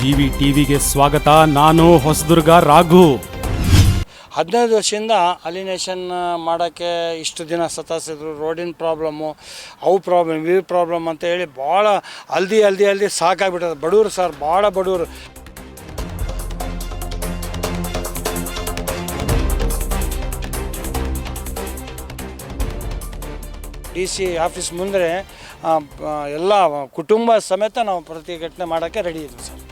GV ಟಿವಿಗೆ ಸ್ವಾಗತ. ನಾನು ಹೊಸದುರ್ಗ ರಾಘು. ಹದಿನೈದು ವರ್ಷದಿಂದ ಅಲಿನೇಷನ್ ಮಾಡೋಕ್ಕೆ ಇಷ್ಟು ದಿನ ಸತಾಸಿದ್ರು ರೋಡಿನ ಪ್ರಾಬ್ಲಮ್ಮು, ಅವು ಪ್ರಾಬ್ಲಮ್ ವಿ ಪ್ರಾಬ್ಲಮ್ ಅಂತ ಹೇಳಿ ಭಾಳ ಅಲ್ದಿ ಅಲ್ದಿ ಅಲ್ದಿ ಸಾಕಾಗ್ಬಿಟ್ಟದ. ಬಡವರು ಸರ್, ಭಾಳ ಬಡವರು. ಡಿ ಸಿ ಆಫೀಸ್ ಮುಂದೆ ಎಲ್ಲ ಕುಟುಂಬ ಸಮೇತ ನಾವು ಪ್ರತಿಭಟನೆ ಮಾಡೋಕ್ಕೆ ರೆಡಿ ಇದ್ದೀವಿ ಸರ್.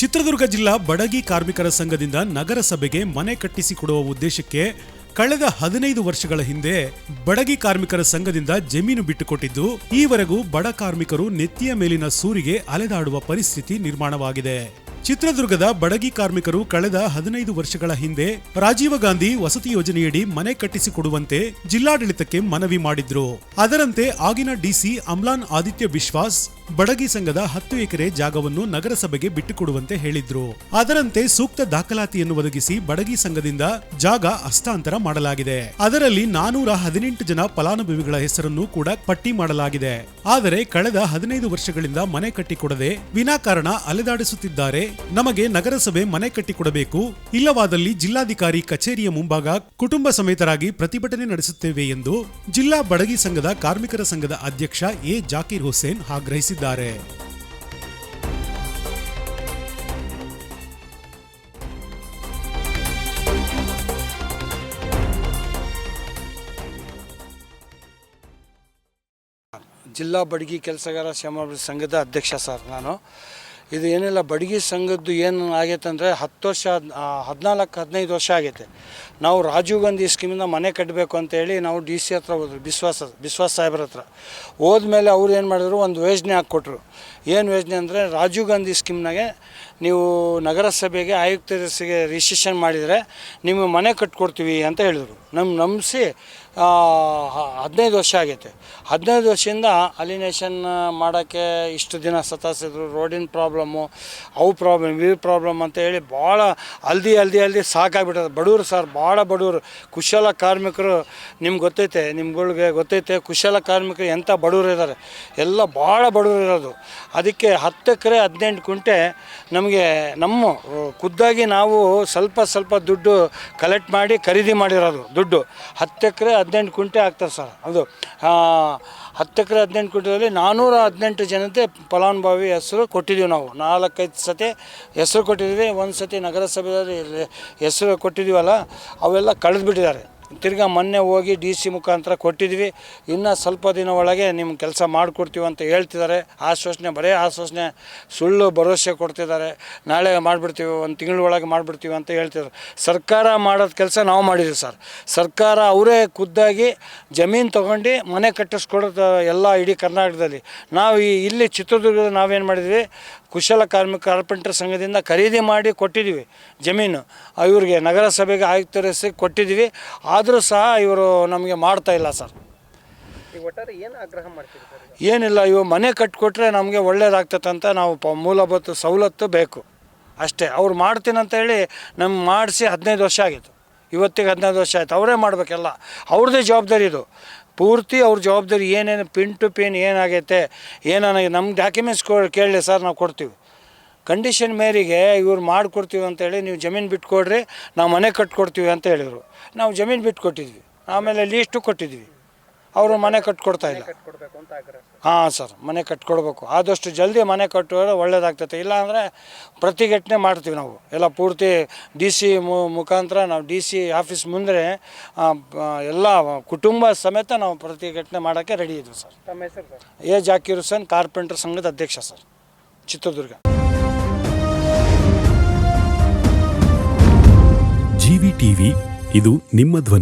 ಚಿತ್ರದುರ್ಗ ಜಿಲ್ಲಾ ಬಡಗಿ ಕಾರ್ಮಿಕರ ಸಂಘದಿಂದ ನಗರಸಭೆಗೆ ಮನೆ ಕಟ್ಟಿಸಿಕೊಡುವ ಉದ್ದೇಶಕ್ಕೆ ಕಳೆದ ಹದಿನೈದು ವರ್ಷಗಳ ಹಿಂದೆ ಬಡಗಿ ಕಾರ್ಮಿಕರ ಸಂಘದಿಂದ ಜಮೀನು ಬಿಟ್ಟುಕೊಟ್ಟಿದ್ದು, ಈವರೆಗೂ ಬಡ ಕಾರ್ಮಿಕರು ನೆತ್ತಿಯ ಮೇಲಿನ ಸೂರಿಗೆ ಅಲೆದಾಡುವ ಪರಿಸ್ಥಿತಿ ನಿರ್ಮಾಣವಾಗಿದೆ. ಚಿತ್ರದುರ್ಗದ ಬಡಗಿ ಕಾರ್ಮಿಕರು ಕಳೆದ ಹದಿನೈದು ವರ್ಷಗಳ ಹಿಂದೆ ರಾಜೀವ ಗಾಂಧಿ ವಸತಿ ಯೋಜನೆಯಡಿ ಮನೆ ಕಟ್ಟಿಸಿಕೊಡುವಂತೆ ಜಿಲ್ಲಾಡಳಿತಕ್ಕೆ ಮನವಿ ಮಾಡಿದ್ರು. ಅದರಂತೆ ಆಗಿನ ಡಿಸಿ ಅಮ್ಲಾನ್ ಆದಿತ್ಯ ವಿಶ್ವಾಸ್ ಬಡಗಿ ಸಂಘದ ಹತ್ತು ಎಕರೆ ಜಾಗವನ್ನು ನಗರಸಭೆಗೆ ಬಿಟ್ಟುಕೊಡುವಂತೆ ಹೇಳಿದ್ರು. ಅದರಂತೆ ಸೂಕ್ತ ದಾಖಲಾತಿಯನ್ನು ಒದಗಿಸಿ ಬಡಗಿ ಸಂಘದಿಂದ ಜಾಗ ಹಸ್ತಾಂತರ ಮಾಡಲಾಗಿದೆ. ಅದರಲ್ಲಿ ನಾನೂರ ಹದಿನೆಂಟು ಜನ ಫಲಾನುಭವಿಗಳ ಹೆಸರನ್ನು ಕೂಡ ಪಟ್ಟಿ ಮಾಡಲಾಗಿದೆ. ಆದರೆ ಕಳೆದ ಹದಿನೈದು ವರ್ಷಗಳಿಂದ ಮನೆ ಕಟ್ಟಿಕೊಡದೆ ವಿನಾಕಾರಣ ಅಲೆದಾಡಿಸುತ್ತಿದ್ದಾರೆ. ನಮಗೆ ನಗರಸಭೆ ಮನೆ ಕಟ್ಟಿಕೊಡಬೇಕು, ಇಲ್ಲವಾದಲ್ಲಿ ಜಿಲ್ಲಾಧಿಕಾರಿ ಕಚೇರಿಯ ಮುಂಭಾಗ ಕುಟುಂಬ ಸಮೇತರಾಗಿ ಪ್ರತಿಭಟನೆ ನಡೆಸುತ್ತೇವೆ ಎಂದು ಜಿಲ್ಲಾ ಬಡಗಿ ಸಂಘದ ಕಾರ್ಮಿಕರ ಸಂಘದ ಅಧ್ಯಕ್ಷ ಎ. ಜಾಕೀರ್ ಹುಸೇನ್ ಆಗ್ರಹಿಸಿದ್ದಾರೆ ಜಿಲ್ಲಾ ಬಡಗಿ ಕೆಲಸಗಾರ ಶ್ಯಾಮ ಸಂಘದ ಅಧ್ಯಕ್ಷ ಸರ್ ನಾನು. ಇದು ಏನಿಲ್ಲ, ಬಡಗಿ ಸಂಘದ್ದು ಏನು ಆಗೈತೆ ಅಂದರೆ ಹತ್ತು ವರ್ಷ ಹದಿನಾಲ್ಕು, ಹದಿನೈದು ವರ್ಷ ಆಗೈತೆ. ನಾವು ರಾಜೀವ್ ಗಾಂಧಿ ಸ್ಕೀಮಿಂದ ಮನೆ ಕಟ್ಟಬೇಕು ಅಂತೇಳಿ ನಾವು ಡಿ ಸಿ ಹತ್ರ ಹೋದ್ರು ಬಿಶ್ವಾಸ ಬಿಶ್ವಾಸ್ ಸಾಹೇಬ್ರ ಹತ್ರ. ಹೋದ್ಮೇಲೆ ಅವ್ರು ಏನು ಮಾಡಿದ್ರು, ಒಂದು ಯೋಜನೆ ಹಾಕ್ಕೊಟ್ರು. ಏನು ಯೋಜನೆ ಅಂದರೆ ರಾಜೀವ್ ಗಾಂಧಿ ಸ್ಕೀಮ್ನಾಗೆ ನೀವು ನಗರಸಭೆಗೆ ಆಯುಕ್ತರಿಗೆ ರಿಜಿಸ್ಟ್ರೇಷನ್ ಮಾಡಿದರೆ ನಿಮಗೆ ಮನೆ ಕಟ್ಕೊಡ್ತೀವಿ ಅಂತ ಹೇಳಿದರು. ನಮ್ಮ ನಂಬಿಸಿ ಹದಿನೈದು ವರ್ಷ ಆಗೈತೆ. ಹದಿನೈದು ವರ್ಷದಿಂದ ಅಲಿನೇಷನ್ ಮಾಡೋಕ್ಕೆ ಇಷ್ಟು ದಿನ ಸತಾಸಿದ್ರು ರೋಡಿನ ಪ್ರಾಬ್ಲಮ್ಮು, ಅವು ಪ್ರಾಬ್ಲಮ್ ವಿ ಪ್ರಾಬ್ಲಮ್ ಅಂತ ಹೇಳಿ ಭಾಳ ಅಲ್ದಿ ಅಲ್ದಿ ಅಲ್ದಿ ಸಾಕಾಗ್ಬಿಟ್ಟದೆ. ಬಡವರು ಸರ್, ಭಾಳ ಬಡವರು ಕುಶಲ ಕಾರ್ಮಿಕರು, ನಿಮ್ಗೆ ಗೊತ್ತೈತೆ, ನಿಮ್ಗಳಿಗೆ ಗೊತ್ತೈತೆ, ಕುಶಲ ಕಾರ್ಮಿಕರು ಎಂಥ ಬಡವರು ಇದ್ದಾರೆ ಎಲ್ಲ ಭಾಳ ಬಡವರು ಇರೋದು. ಅದಕ್ಕೆ ಹತ್ತು ಎಕರೆ, ಹದಿನೆಂಟು ಕುಂಟೆ ನಮಗೆ, ನಮ್ಮ ಖುದ್ದಾಗಿ ನಾವು ಸ್ವಲ್ಪ ಸ್ವಲ್ಪ ದುಡ್ಡು ಕಲೆಕ್ಟ್ ಮಾಡಿ ಖರೀದಿ ಮಾಡಿರೋದು. ದುಡ್ಡು ಹತ್ತು ಎಕರೆ ಹದಿನೆಂಟು ಕುಂಟೆ ಆಗ್ತದೆ ಸರ್. ಅದು ಹತ್ತು ಎಕರೆ ಹದಿನೆಂಟು ಕುಂಟೆದಲ್ಲಿ ನಾನ್ನೂರ ಹದಿನೆಂಟು ಜನತೆ ಫಲಾನುಭವಿ ಹೆಸರು ಕೊಟ್ಟಿದ್ದೀವಿ ನಾವು. ನಾಲ್ಕೈದು ಸತಿ ಹೆಸರು ಕೊಟ್ಟಿದ್ದೀವಿ. ಒಂದು ಸತಿ ನಗರಸಭೆಯಲ್ಲಿ ಹೆಸರು ಕೊಟ್ಟಿದ್ದೀವಲ್ಲ, ಅವೆಲ್ಲ ಕಳೆದುಬಿಟ್ಟಿದ್ದಾರೆ. ತಿರ್ಗಾ ಮೊನ್ನೆ ಹೋಗಿ ಡಿ ಸಿ ಮುಖಾಂತರ ಕೊಟ್ಟಿದ್ವಿ. ಇನ್ನು ಸ್ವಲ್ಪ ದಿನ ಒಳಗೆ ನಿಮ್ಮ ಕೆಲಸ ಮಾಡಿಕೊಡ್ತೀವಿ ಅಂತ ಹೇಳ್ತಿದ್ದಾರೆ. ಆಶ್ವಾಸನೆ, ಬರೀ ಆಶ್ವಾಸನೆ, ಸುಳ್ಳು ಭರವಸೆ ಕೊಡ್ತಿದ್ದಾರೆ. ನಾಳೆ ಮಾಡಿಬಿಡ್ತೀವಿ, ಒಂದು ತಿಂಗಳ ಒಳಗೆ ಮಾಡಿಬಿಡ್ತೀವಿ ಅಂತ ಹೇಳ್ತಿದ್ದಾರೆ. ಸರ್ಕಾರ ಮಾಡೋದು ಕೆಲಸ ನಾವು ಮಾಡಿದ್ದೀವಿ ಸರ್. ಸರ್ಕಾರ ಅವರೇ ಖುದ್ದಾಗಿ ಜಮೀನು ತೊಗೊಂಡು ಮನೆ ಕಟ್ಟಿಸ್ಕೊಡೋದು ಎಲ್ಲ ಇಡೀ ಕರ್ನಾಟಕದಲ್ಲಿ. ನಾವು ಈ, ಇಲ್ಲಿ ಚಿತ್ರದುರ್ಗದಲ್ಲಿ ನಾವೇನು ಮಾಡಿದ್ವಿ? ಕುಶಲ ಕಾರ್ಮಿಕ ಕಾರ್ಪೆಂಟರ್ ಸಂಘದಿಂದ ಖರೀದಿ ಮಾಡಿ ಕೊಟ್ಟಿದ್ದೀವಿ ಜಮೀನು. ಇವ್ರಿಗೆ ನಗರಸಭೆಗೆ ಆಯುಕ್ತರಿಸಿ ಕೊಟ್ಟಿದ್ದೀವಿ. ಆದರೂ ಸಹ ಇವರು ನಮಗೆ ಮಾಡ್ತಾ ಇಲ್ಲ ಸರ್. ಏನಿಲ್ಲ ಇವು ಮನೆ ಕಟ್ಕೊಟ್ರೆ ನಮಗೆ ಒಳ್ಳೇದಾಗ್ತದಂತ ಅಂತ ನಾವು ಪ ಮೂಲಭೂತ ಸವಲತ್ತು ಬೇಕು. ಅಷ್ಟೇ ಅವ್ರು ಮಾಡ್ತೀನಿ ಅಂತ ಹೇಳಿ ನಮ್ಗೆ ಮಾಡಿಸಿ ಹದಿನೈದು ವರ್ಷ ಆಗಿತ್ತು. ಇವತ್ತಿಗೆ ಹದಿನೈದು ವರ್ಷ ಆಯಿತು. ಅವರೇ ಮಾಡಬೇಕಲ್ಲ. ಅವ್ರದ್ದೇ ಜವಾಬ್ದಾರಿ ಇದು. ಪೂರ್ತಿ ಅವ್ರ ಜವಾಬ್ದಾರಿ ಏನೇನು ಪಿನ್ ಟು ಪಿನ್ ಏನಾಗೈತೆ ಏನಾಗಿದೆ ನಮ್ಮ ಡಾಕ್ಯುಮೆಂಟ್ಸ್ ಕೇಳಲಿ ಸರ್, ನಾವು ಕೊಡ್ತೀವಿ. ಕಂಡೀಷನ್ ಮೇರೆಗೆ ಇವ್ರು ಮಾಡಿಕೊಡ್ತೀವಿ ಅಂತೇಳಿ ನೀವು ಜಮೀನು ಬಿಟ್ಕೊಡ್ರಿ, ನಾವು ಮನೆ ಕಟ್ಕೊಡ್ತೀವಿ ಅಂತ ಹೇಳಿದರು. ನಾವು ಜಮೀನು ಬಿಟ್ಟು ಕೊಟ್ಟಿದ್ವಿ ಆಮೇಲೆ ಲೀಸ್ಟು ಕೊಟ್ಟಿದ್ವಿ. ಅವರು ಮನೆ ಕಟ್ಕೊಡ್ತಾ ಇಲ್ಲ. ಹಾಂ ಸರ್ ಮನೆ ಕಟ್ಕೊಡ್ಬೇಕು. ಆದಷ್ಟು ಜಲ್ದಿ ಮನೆ ಕಟ್ಟೋದ್ರೆ ಒಳ್ಳೇದಾಗ್ತೈತೆ. ಇಲ್ಲ ಅಂದರೆ ಪ್ರತಿಭಟನೆ ಮಾಡ್ತೀವಿ ನಾವು. ಎಲ್ಲ ಪೂರ್ತಿ ಡಿ ಸಿ ಮುಖಾಂತರ ನಾವು ಡಿ ಸಿ ಆಫೀಸ್ ಮುಂದೆ ಎಲ್ಲ ಕುಟುಂಬ ಸಮೇತ ನಾವು ಪ್ರತಿಘಟನೆ ಮಾಡೋಕ್ಕೆ ರೆಡಿ ಇದ್ವಿ sir? A. Zakir Hussain carpenter ಸಂಘದ ಅಧ್ಯಕ್ಷ ಸರ್. ಚಿತ್ರದುರ್ಗ. ಜಿವಿ ಟಿವಿ ಇದು ನಿಮ್ಮ ಧ್ವನಿ.